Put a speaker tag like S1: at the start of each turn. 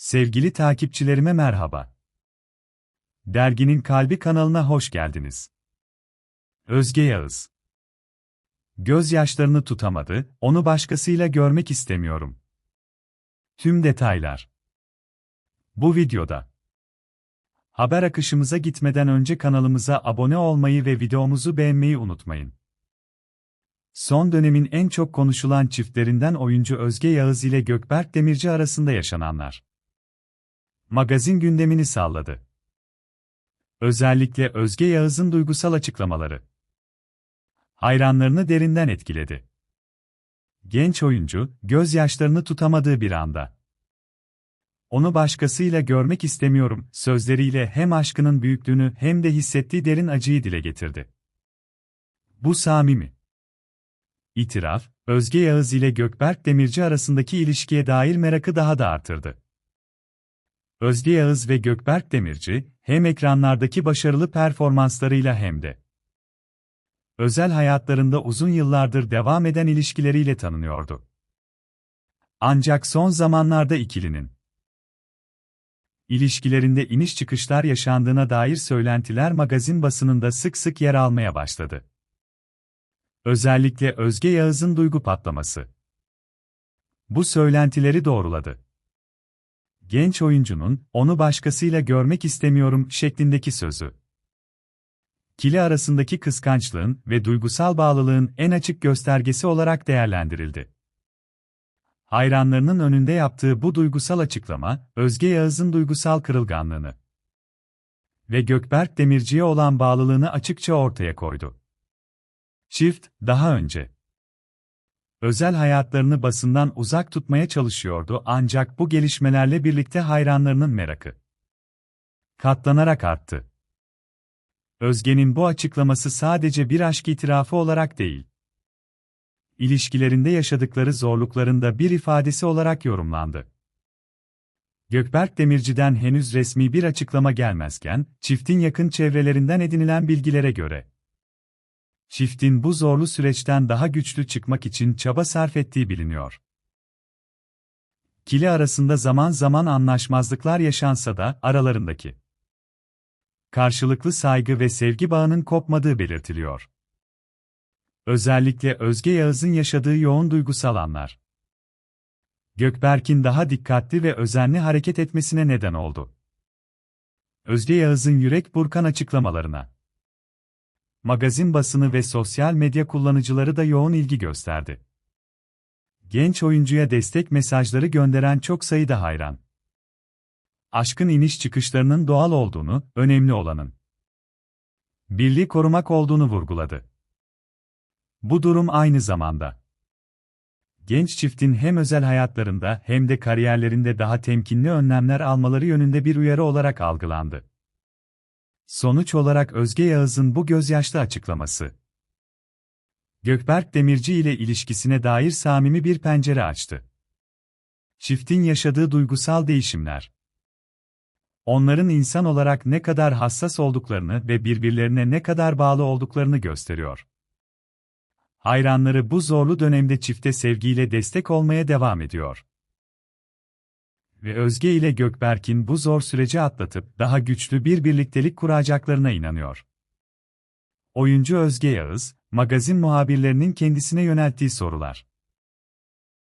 S1: Sevgili takipçilerime merhaba. Derginin Kalbi kanalına hoş geldiniz. Özge Yağız. Gözyaşlarını tutamadı, onu başkasıyla görmek istemiyorum. Tüm detaylar. Bu videoda. Haber akışımıza gitmeden önce kanalımıza abone olmayı ve videomuzu beğenmeyi unutmayın. Son dönemin en çok konuşulan çiftlerinden oyuncu Özge Yağız ile Gökberk Demirci arasında yaşananlar magazin gündemini salladı. Özellikle Özge Yağız'ın duygusal açıklamaları hayranlarını derinden etkiledi. Genç oyuncu, gözyaşlarını tutamadığı bir anda onu başkasıyla görmek istemiyorum sözleriyle hem aşkının büyüklüğünü hem de hissettiği derin acıyı dile getirdi. Bu samimi. İtiraf, Özge Yağız ile Gökberk Demirci arasındaki ilişkiye dair merakı daha da artırdı. Özge Yağız ve Gökberk Demirci, hem ekranlardaki başarılı performanslarıyla hem de özel hayatlarında uzun yıllardır devam eden ilişkileriyle tanınıyordu. Ancak son zamanlarda ikilinin ilişkilerinde iniş çıkışlar yaşandığına dair söylentiler magazin basınında sık sık yer almaya başladı. Özellikle Özge Yağız'ın duygu patlaması bu söylentileri doğruladı genç oyuncunun, onu başkasıyla görmek istemiyorum şeklindeki sözü. Kili arasındaki kıskançlığın ve duygusal bağlılığın en açık göstergesi olarak değerlendirildi. Hayranlarının önünde yaptığı bu duygusal açıklama, Özge Yağız'ın duygusal kırılganlığını ve Gökberk Demirci'ye olan bağlılığını açıkça ortaya koydu. Çift, daha önce özel hayatlarını basından uzak tutmaya çalışıyordu ancak bu gelişmelerle birlikte hayranlarının merakı katlanarak arttı. Özge'nin bu açıklaması sadece bir aşk itirafı olarak değil, ilişkilerinde yaşadıkları zorluklarında bir ifadesi olarak yorumlandı. Gökberk Demirci'den henüz resmi bir açıklama gelmezken, çiftin yakın çevrelerinden edinilen bilgilere göre, çiftin bu zorlu süreçten daha güçlü çıkmak için çaba sarf ettiği biliniyor. Kili arasında zaman zaman anlaşmazlıklar yaşansa da aralarındaki karşılıklı saygı ve sevgi bağının kopmadığı belirtiliyor. Özellikle Özge Yağız'ın yaşadığı yoğun duygusal anlar. Gökberk'in daha dikkatli ve özenli hareket etmesine neden oldu. Özge Yağız'ın yürek burkan açıklamalarına magazin basını ve sosyal medya kullanıcıları da yoğun ilgi gösterdi. Genç oyuncuya destek mesajları gönderen çok sayıda hayran. Aşkın iniş çıkışlarının doğal olduğunu, önemli olanın birliği korumak olduğunu vurguladı. Bu durum aynı zamanda genç çiftin hem özel hayatlarında hem de kariyerlerinde daha temkinli önlemler almaları yönünde bir uyarı olarak algılandı. Sonuç olarak Özge Yağız'ın bu gözyaşlı açıklaması. Gökberk Demirci ile ilişkisine dair samimi bir pencere açtı. Çiftin yaşadığı duygusal değişimler. Onların insan olarak ne kadar hassas olduklarını ve birbirlerine ne kadar bağlı olduklarını gösteriyor. Hayranları bu zorlu dönemde çifte sevgiyle destek olmaya devam ediyor ve Özge ile Gökberk'in bu zor süreci atlatıp daha güçlü bir birliktelik kuracaklarına inanıyor. Oyuncu Özge Yağız, magazin muhabirlerinin kendisine yönelttiği sorular.